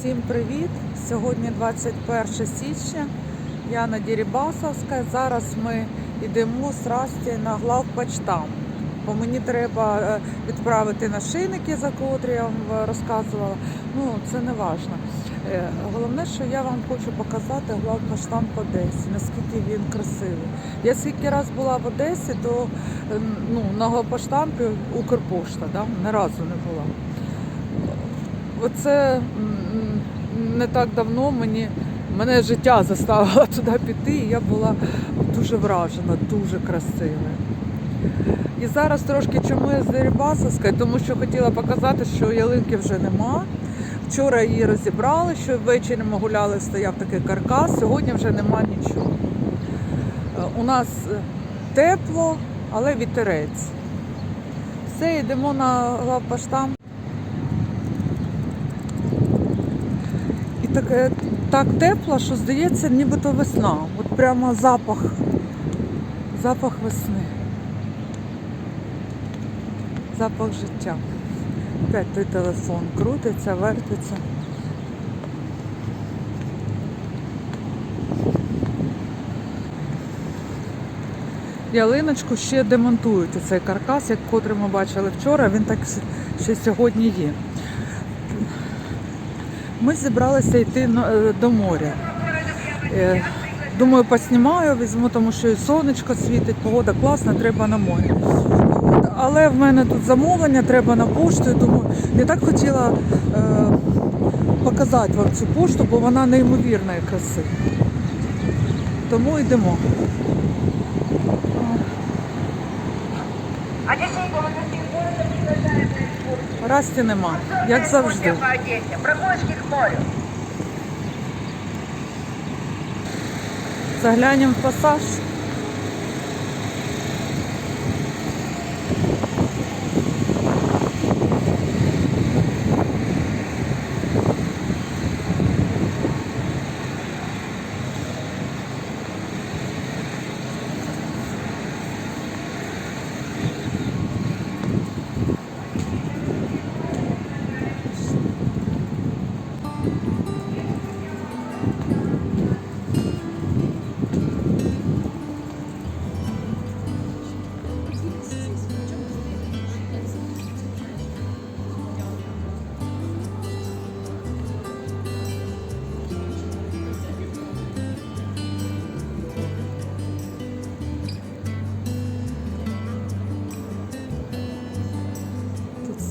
Всім привіт! Сьогодні 21 січня. Я на Дірібасовська. Зараз ми йдемо з Расті на главпочтам. Бо мені треба е, відправити нашийники, за котрі я вам е, розказувала. Ну, це не важливо. Головне, що я вам хочу показати главпоштам в Одесі, наскільки він красивий. Я скільки раз була в Одесі, то е, ну, на главпоштампі Укрпошта, да? ні разу не була. Оце не так давно мені мене життя заставило туди піти, і я була дуже вражена, дуже красиве. І зараз трошки чому я з Дерибасовська, тому що хотіла показати, що ялинки вже нема. Вчора її розібрали, що ввечері ми гуляли, стояв такий каркас, сьогодні вже нема нічого. Е, У нас е, тепло, але вітерець. Все, йдемо на главпоштам. І таке так тепло, що здається, нібито весна. От прямо запах, запах весни. Запах життя. Опять той телефон крутиться, вертиться. Ялиночку ще демонтують цей каркас, як котрий ми бачили вчора, він так ще сьогодні є. Ми зібралися йти е, до моря. Е, Думаю, поснімаю, візьму, тому що і сонечко світить, погода класна, треба на море. Але в мене тут замовлення, треба на пошту. Думаю, я так хотіла е, показати вам цю пошту, бо вона неймовірної краси. Тому йдемо. Расті нема, як завжди. Заглянемо в пасаж.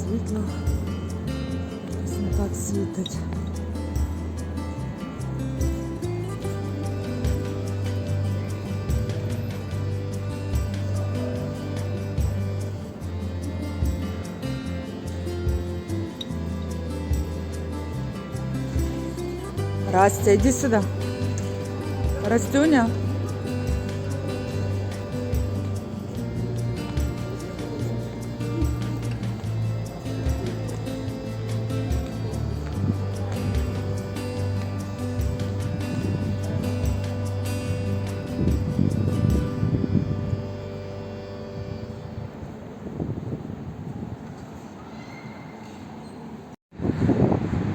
Світло. Так світить. Растя, иди сюда. Растюня.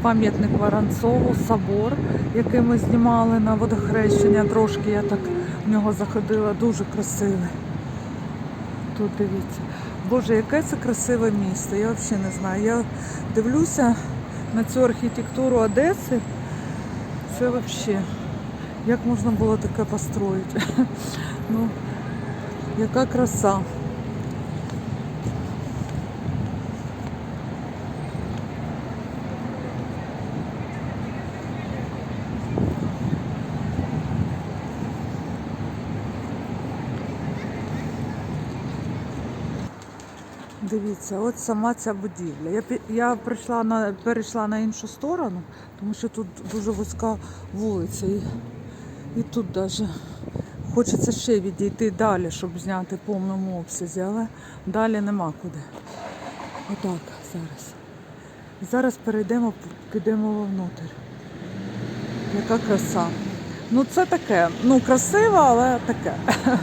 Пам'ятник Воронцову, собор, який ми знімали на водохрещення. Трошки я так в нього заходила, дуже красивий. Тут дивіться. Боже, яке це красиве місто. Я взагалі не знаю. Я дивлюся на цю архітектуру Одеси. Це взагалі, як можна було таке построїти? Ну, яка краса. Дивіться, от сама ця будівля. Я, я прийшла на, перейшла на іншу сторону, тому що тут дуже вузька вулиця. І, і тут навіть хочеться ще відійти далі, щоб зняти в повному обсязі, але далі нема куди. Отак зараз. Зараз перейдемо, підемо вовнутрь. Яка краса. Ну це таке, ну красиво, але таке.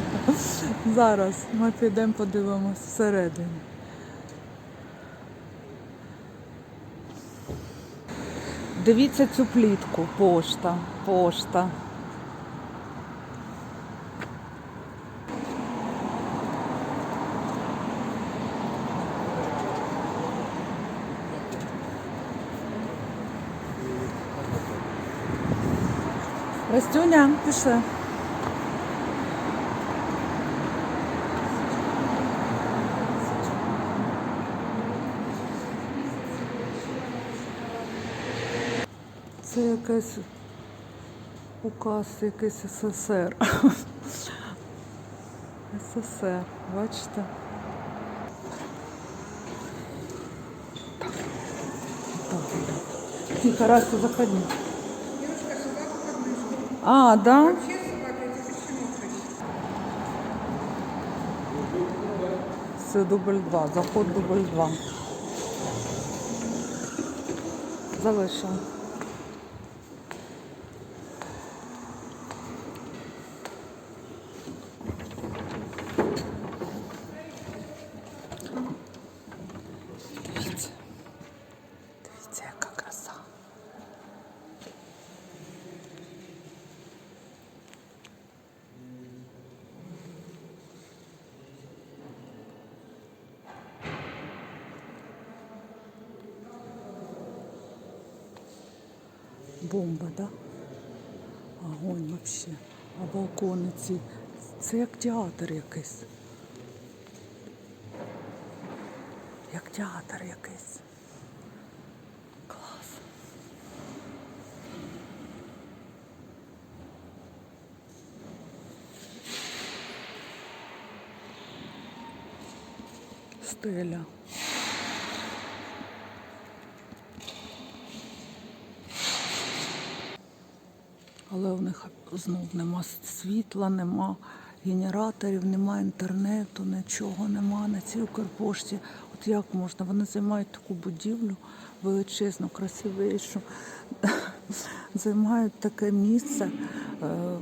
Зараз ми підемо подивимось всередині. Дивіться цю плітку. Пошта. Пошта. Растюня, пішли. Це указ, якийсь СССР. СССР, бачите? Тихо, Растя, заходи. А, да? Це дубль 2, заход дубль 2. Залишила. Дивіться, яка краса. Бомба, да? Огонь вообще. А балкони ці. Це як театр якийсь. Як театр якийсь. Стеля. Але в них знов нема світла, нема генераторів, нема інтернету, нічого нема на цій Укрпошті. От як можна? Вони займають таку будівлю величезну, красивішу, займають таке місце е,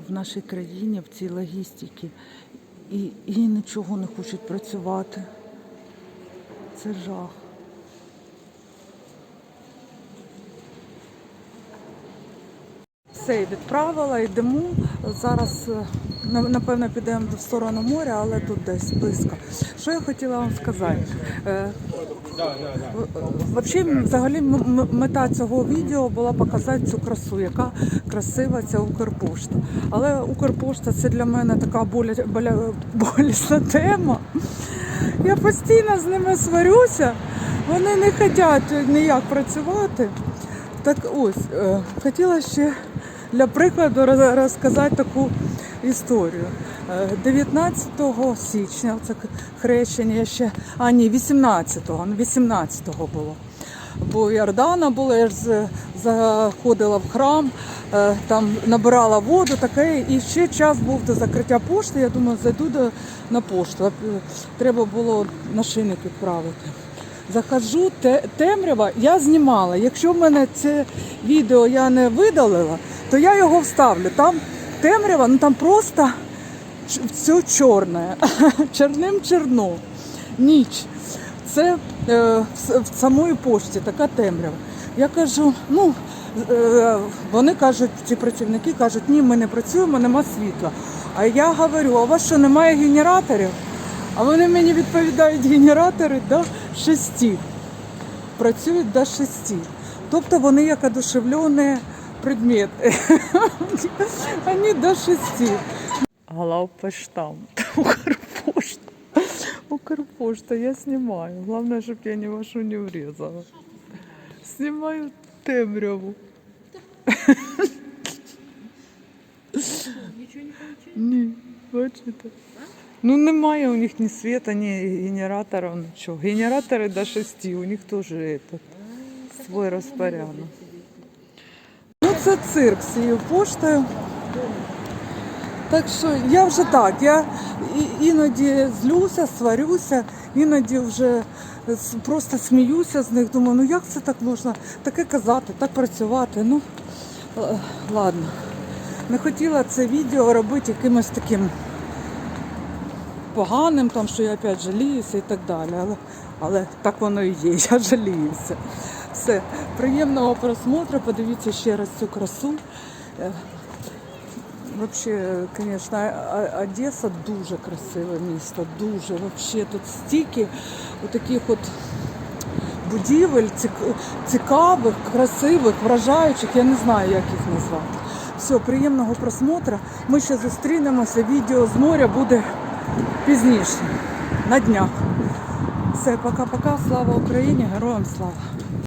в нашій країні, в цій логістиці, і, і нічого не хочуть працювати. Це жах. Все, відправила, йдемо. Зараз, е, напевно, підемо в сторону моря, але тут десь близько. Що я хотіла вам сказати? Е, Взагалі, взагалі мета цього відео була показати цю красу, яка красива ця Укрпошта. Але Укрпошта це для мене така болісна тема. Я постійно з ними сварюся, вони не хочуть ніяк працювати. Так ось, е, хотіла ще для прикладу роз- розказати таку історію. Е, 19 січня, це хрещення ще, а ні, 18-го, ну 18-го було. Бо Йордана була, я ж заходила в храм, е, там набирала воду, таке, і ще час був до закриття пошти. Я думаю, зайду до, на пошту. Е, Треба було нашийник відправити. Захожу, те, темрява, я знімала. Якщо в мене це відео я не видалила, то я його вставлю. Там темрява, ну там просто все чорне, чорним черно, ніч. Це в, самої пошті така темрява. Я кажу, ну е, вони кажуть, ці працівники кажуть, ні, ми не працюємо, нема світла. А я говорю, а у вас що немає генераторів? А вони мені відповідають, генератори до шести. Працюють до шести. Тобто вони як одушевлені предмети. Вони до шести. Главпоштам. Укрпошта. Укрпошта, я снимаю. Главное, чтобы я во что не врезала. Снимаю темряву. Ні, бачите. Ну немає у них ні світа, ні генераторів, нічого. Генератори до 6, у них теж этот, свій розпорядок. Ну це цирк з цією поштою. Так що я вже так, я іноді злюся, сварюся, іноді вже просто сміюся з них. Думаю, ну як це так можна таке казати, так працювати. Ну ладно. Не хотіла це відео робити якимось таким поганим, там, що я опять жаліюся і так далі. Але, але так воно і є, я жаліюся. Все, приємного просмотру. Подивіться ще раз цю красу. Вообще, звісно, Одеса дуже красиве місто, дуже. Вообще тут стільки таких от будівель цік- цікавих, красивих, вражаючих. Я не знаю, як їх назвати. Все, приємного просмотру. Ми ще зустрінемося. Відео з моря буде пізніше, на днях. Все, пока-пока. Слава Україні, героям слава!